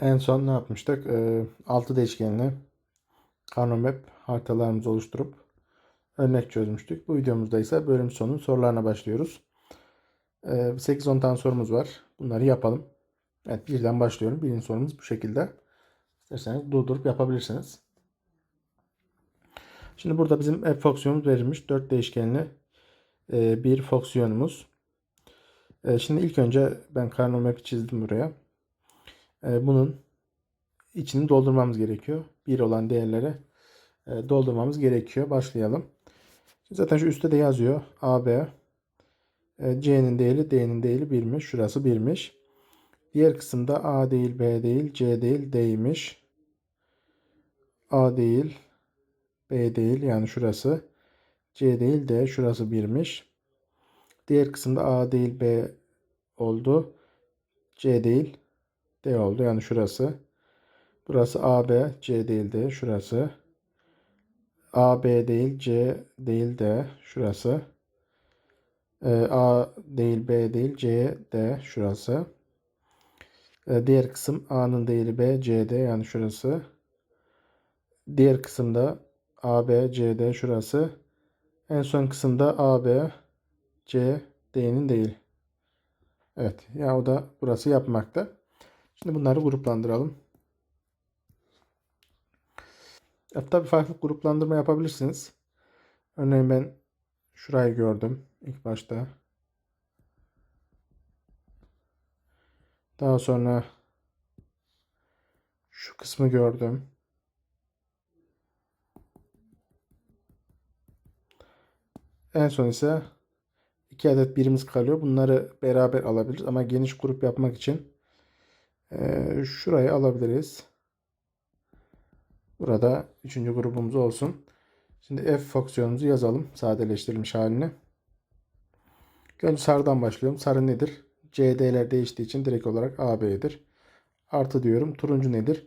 En son ne yapmıştık? Ee, 6 değişkenli Karno Map haritalarımızı oluşturup örnek çözmüştük. Bu videomuzda ise bölüm sonu sorularına başlıyoruz. Ee, 8-10 tane sorumuz var. Bunları yapalım. Evet birden başlıyorum. Birinci sorumuz bu şekilde. İsterseniz durdurup yapabilirsiniz. Şimdi burada bizim f fonksiyonumuz verilmiş. 4 değişkenli e, bir fonksiyonumuz. E, Şimdi ilk önce ben Karno Map'i çizdim buraya. E, Bunun içini doldurmamız gerekiyor. 1 olan değerleri e, doldurmamız gerekiyor. Başlayalım. Zaten şu üstte de yazıyor. AB e, C'nin değeri D'nin değeri 1'miş. Şurası 1'miş. Diğer kısımda A değil, B değil, C değil, D'ymiş. A değil, B değil yani şurası. C değil, D şurası 1'miş. Diğer kısımda A değil, B oldu. C değil, D oldu yani şurası. Burası AB, C değil D şurası. AB değil, C değil D şurası. Ee, A değil, B değil, C, D şurası. Ee, diğer kısım A'nın değeri B, C, D yani şurası. Diğer kısımda AB, C, D şurası. En son kısımda AB, C, D'nin değil. Evet. Ya o da burası yapmakta. Şimdi bunları gruplandıralım. Ya, tabii farklı gruplandırma yapabilirsiniz. Örneğin ben şurayı gördüm ilk başta. Daha sonra şu kısmı gördüm. En son ise iki adet birimiz kalıyor. Bunları beraber alabiliriz ama geniş grup yapmak için eee, şurayı alabiliriz. Burada üçüncü grubumuz olsun. Şimdi f fonksiyonumuzu yazalım sadeleştirilmiş halini. Önce sarıdan başlıyorum. Sarı nedir? CD'ler değiştiği için direkt olarak AB'dir. Artı diyorum. Turuncu nedir?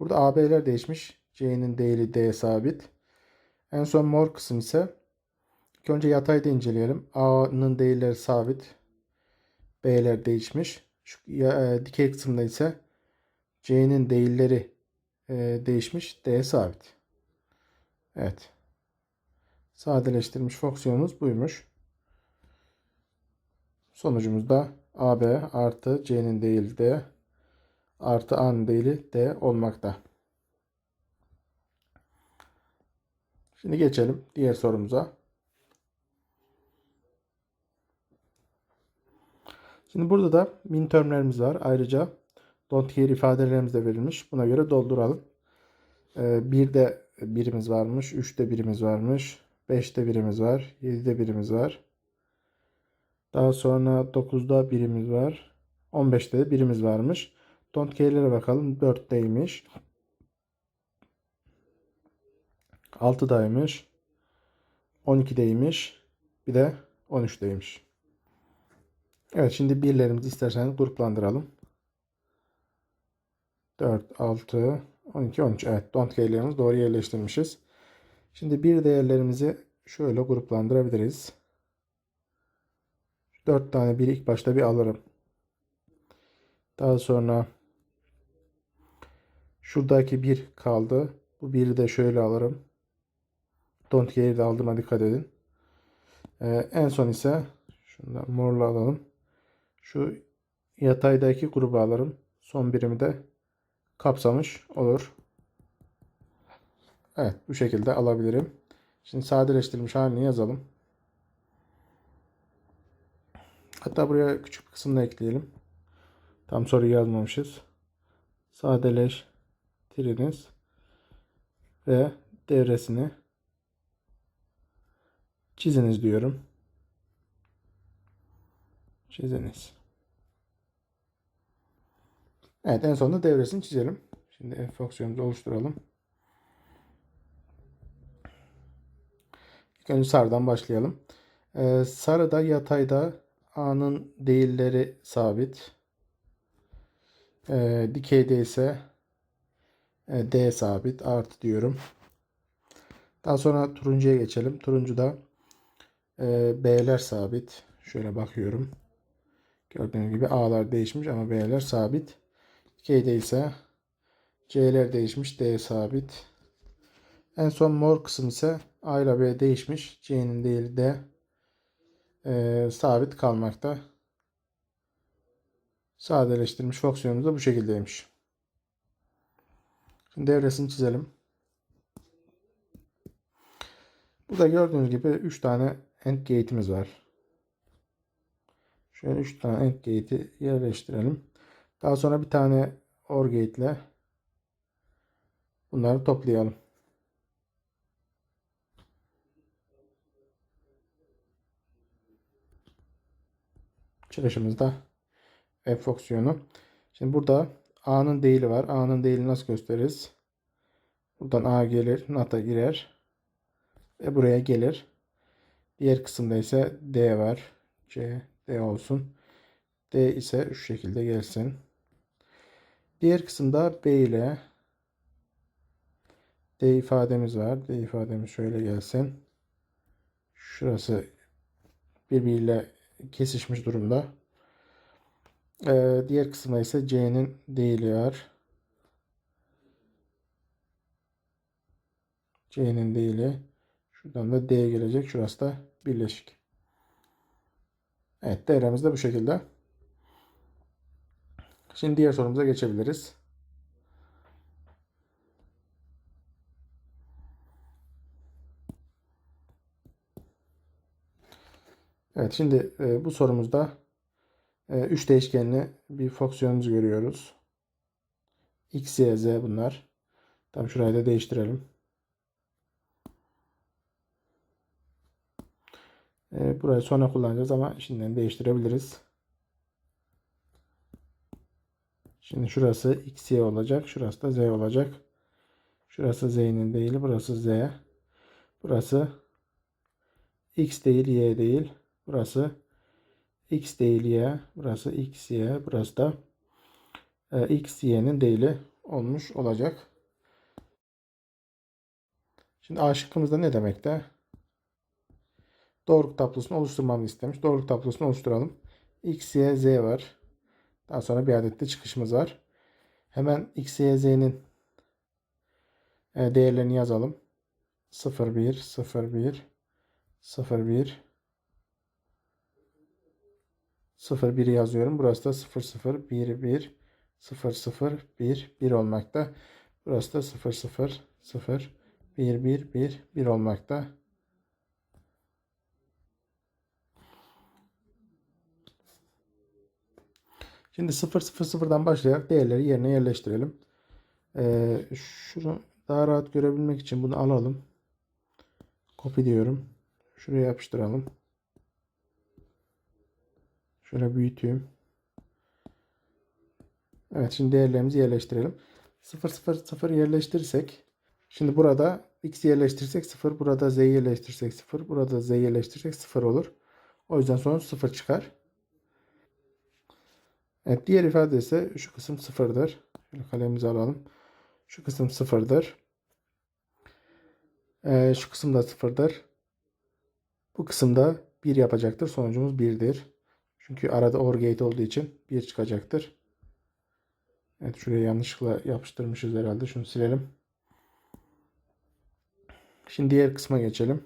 Burada AB'ler değişmiş. C'nin değeri D sabit. En son mor kısım ise önce yatayda inceleyelim. A'nın değerleri sabit. B'ler değişmiş. Şu e, dikey kısımda ise C'nin değerleri e, değişmiş. D sabit. Evet. Sadeleştirilmiş fonksiyonumuz buymuş. Sonucumuz da AB artı C'nin değil D artı A'nın değili D olmakta. Şimdi geçelim diğer sorumuza. Şimdi burada da min termlerimiz var. Ayrıca don't care ifadelerimiz de verilmiş. Buna göre dolduralım. Ee, bir de birimiz varmış. Üçte birimiz varmış. Beşte birimiz var. Yedide birimiz var. Daha sonra 9'da birimiz var. 15'te de birimiz varmış. Don't care'lere bakalım. 4'teymiş. 6'daymış. 12'deymiş. Bir de 13'teymiş. Evet şimdi birlerimizi isterseniz gruplandıralım. 4, 6, 12, 13. Evet don't care'lerimizi doğru yerleştirmişiz. Şimdi bir değerlerimizi şöyle gruplandırabiliriz. 4 tane bir ilk başta bir alırım. Daha sonra şuradaki bir kaldı. Bu biri de şöyle alırım. Don't care'i de aldığıma dikkat edin. Ee, en son ise şundan morla alalım. Şu yataydaki alırım. Son birimi de kapsamış olur. Evet bu şekilde alabilirim. Şimdi sadeleştirilmiş halini yazalım. Hatta buraya küçük bir kısmını ekleyelim. Tam soruyu yazmamışız. Sadeleştiriniz ve devresini çiziniz diyorum. Çiziniz. Evet en sonunda devresini çizelim. Şimdi f fonksiyonumuzu oluşturalım. İlk önce sarıdan başlayalım. Ee, sarıda yatayda A'nın değilleri sabit. Ee, dikeyde ise e, D sabit. Artı diyorum. Daha sonra turuncuya geçelim. Turuncuda e, B'ler sabit. Şöyle bakıyorum. Gördüğünüz gibi A'lar değişmiş ama B'ler sabit. Dikeyde ise C'ler değişmiş. D sabit. En son mor kısım ise A ile B değişmiş. C'nin değil D e, sabit kalmakta. Sadeleştirilmiş fonksiyonumuz da bu şekildeymiş. Şimdi devresini çizelim. Burada gördüğünüz gibi 3 tane AND gate'imiz var. Şöyle 3 tane AND gate'i yerleştirelim. Daha sonra bir tane OR gate ile bunları toplayalım. Çıkışımızda F fonksiyonu. Şimdi burada A'nın değili var. A'nın değilini nasıl gösteririz? Buradan A gelir. NAT'a girer. Ve buraya gelir. Diğer kısımda ise D var. C, D olsun. D ise şu şekilde gelsin. Diğer kısımda B ile D ifademiz var. D ifademiz şöyle gelsin. Şurası birbiriyle kesişmiş durumda. Ee, diğer kısımda ise C'nin değili var. C'nin değili. Şuradan da D gelecek. Şurası da birleşik. Evet devremiz de bu şekilde. Şimdi diğer sorumuza geçebiliriz. Evet şimdi e, bu sorumuzda 3 değişkenli bir fonksiyonumuzu görüyoruz. X, Y, Z bunlar. Tam şurayı da değiştirelim. E, burayı sonra kullanacağız ama şimdiden değiştirebiliriz. Şimdi şurası X, Y olacak. Şurası da Z olacak. Şurası Z'nin değil. Burası Z. Burası X değil, Y değil. Burası X değil Y. Burası X, Y. Burası da e, X, Y'nin değili olmuş olacak. Şimdi A şıkkımızda ne demekte? Doğruluk tablosunu oluşturmamı istemiş. Doğruluk tablosunu oluşturalım. X, Y, Z var. Daha sonra bir adet de çıkışımız var. Hemen X, Y, Z'nin e, değerlerini yazalım. 0, 1, 0, 1, 0, 1, 0, 1 yazıyorum. Burası da 0, 0, 1, 1, 0, 0, 1, 1 olmakta. Burası da 0, 0, 0, 1, 1, 1, 1 olmakta. Şimdi 0, 0, 0'dan başlayarak değerleri yerine yerleştirelim. Ee, şunu daha rahat görebilmek için bunu alalım. Copy diyorum. Şuraya yapıştıralım. Şöyle büyüteyim. Evet şimdi değerlerimizi yerleştirelim. 0 0 0 yerleştirirsek şimdi burada x yerleştirirsek 0 burada z yerleştirirsek 0 burada z yerleştirirsek 0 olur. O yüzden sonuç 0 çıkar. Evet diğer ifade ise şu kısım 0'dır. Şöyle kalemimizi alalım. Şu kısım 0'dır. Ee, şu kısım da 0'dır. Bu kısımda 1 yapacaktır. Sonucumuz 1'dir. Çünkü arada OR gate olduğu için 1 çıkacaktır. Evet şuraya yanlışlıkla yapıştırmışız herhalde. Şunu silelim. Şimdi diğer kısma geçelim.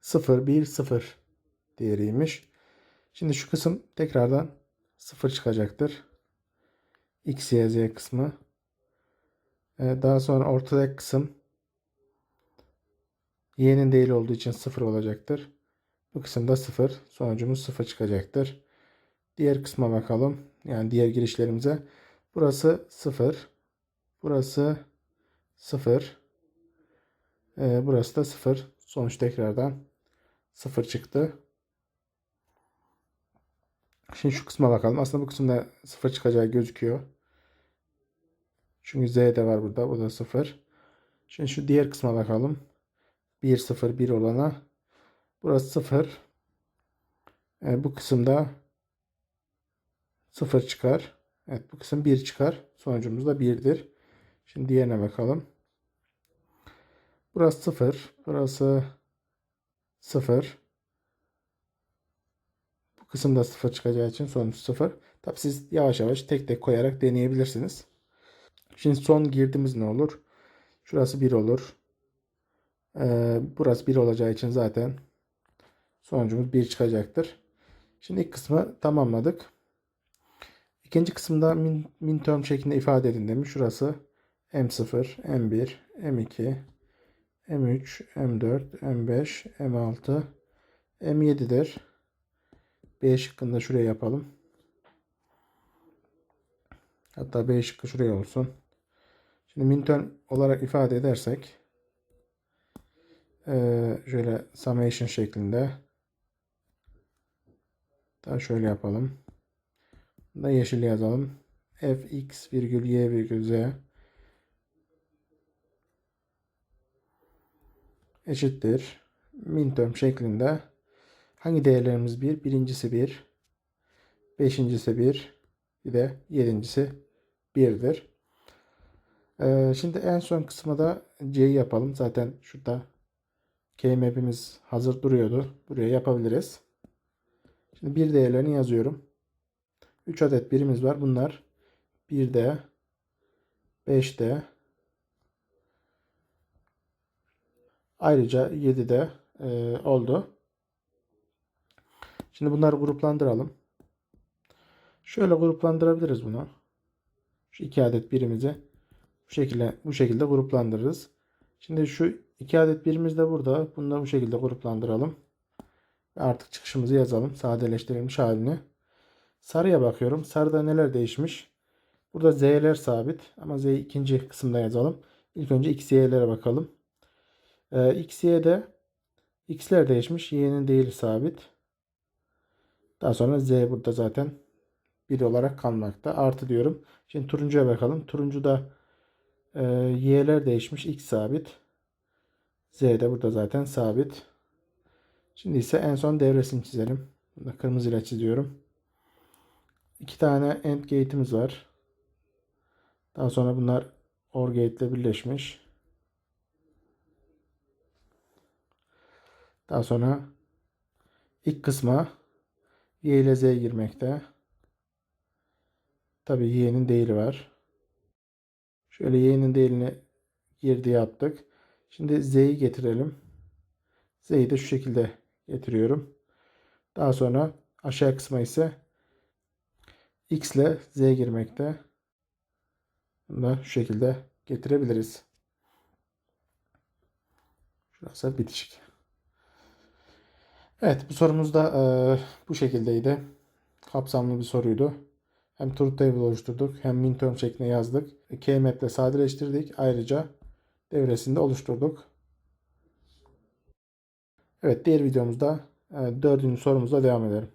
0 1 0 değeriymiş. Şimdi şu kısım tekrardan 0 çıkacaktır. X, Y, Z kısmı. Daha sonra ortadaki kısım Y'nin değili olduğu için 0 olacaktır. Bu kısımda 0. Sonucumuz 0 çıkacaktır. Diğer kısma bakalım. Yani diğer girişlerimize. Burası 0. Burası 0. Ee, burası da 0. Sonuç tekrardan 0 çıktı. Şimdi şu kısma bakalım. Aslında bu kısımda 0 çıkacağı gözüküyor. Çünkü Z de var burada. Bu da 0. Şimdi şu diğer kısma bakalım. 1 0 1 olana burası 0. E, bu kısımda 0 çıkar. Evet bu kısım 1 çıkar. Sonucumuz da 1'dir. Şimdi diğerine bakalım. Burası 0. Burası 0. kısımda 0 çıkacağı için sonuç 0. Tabi siz yavaş yavaş tek tek koyarak deneyebilirsiniz. Şimdi son girdiğimiz ne olur? Şurası 1 olur. Ee, burası 1 olacağı için zaten sonucumuz 1 çıkacaktır. Şimdi ilk kısmı tamamladık. İkinci kısımda min, min term şeklinde ifade edin demiş. Şurası M0, M1, M2, M3, M4, M5, M6, M7'dir. B şıkkını da şuraya yapalım. Hatta B şıkkı şuraya olsun. Şimdi minterm olarak ifade edersek eee, şöyle summation şeklinde daha şöyle yapalım. Da yeşil yazalım. fx virgül y virgül z eşittir. Minterm şeklinde hangi değerlerimiz 1? Birincisi 1. Beşincisi 1. Bir de yedincisi 1'dir. Ee, şimdi en son kısmı da C'yi yapalım. Zaten şurada keymap'imiz hazır duruyordu. Buraya yapabiliriz. Şimdi bir değerlerini yazıyorum. 3 adet birimiz var. Bunlar 1'de 5'te ayrıca 7'de e, oldu. Şimdi bunları gruplandıralım. Şöyle gruplandırabiliriz bunu. Şu iki adet birimizi bu şekilde bu şekilde gruplandırırız. Şimdi şu iki adet birimiz de burada. Bunu da bu şekilde gruplandıralım. Artık çıkışımızı yazalım. Sadeleştirilmiş halini. Sarıya bakıyorum. Sarıda neler değişmiş? Burada z'ler sabit. Ama z'yi ikinci kısımda yazalım. İlk önce x, y'lere bakalım. Ee, x, y'de x'ler değişmiş. y'nin değeri sabit. Daha sonra z burada zaten 1 olarak kalmakta. Artı diyorum. Şimdi turuncuya bakalım. Turuncuda e, y'ler değişmiş. X sabit. Z de burada zaten sabit. Şimdi ise en son devresini çizelim. Burada kırmızıyla çiziyorum. İki tane AND gate'imiz var. Daha sonra bunlar OR gate ile birleşmiş. Daha sonra ilk kısma Y ile Z girmekte. Tabi y'nin değeri var. Şöyle y'nin değerini girdi yaptık. Şimdi z'yi getirelim. Z'yi de şu şekilde getiriyorum. Daha sonra aşağı kısma ise x ile z girmekte. Bunu da şu şekilde getirebiliriz. Şurası bitişik. Evet bu sorumuz da e, bu şekildeydi. Kapsamlı bir soruydu. Hem truth table oluşturduk hem minterm şeklinde yazdık. Keymap ile sadeleştirdik. Ayrıca devresini de oluşturduk. Evet diğer videomuzda e, dördüncü sorumuzla devam edelim.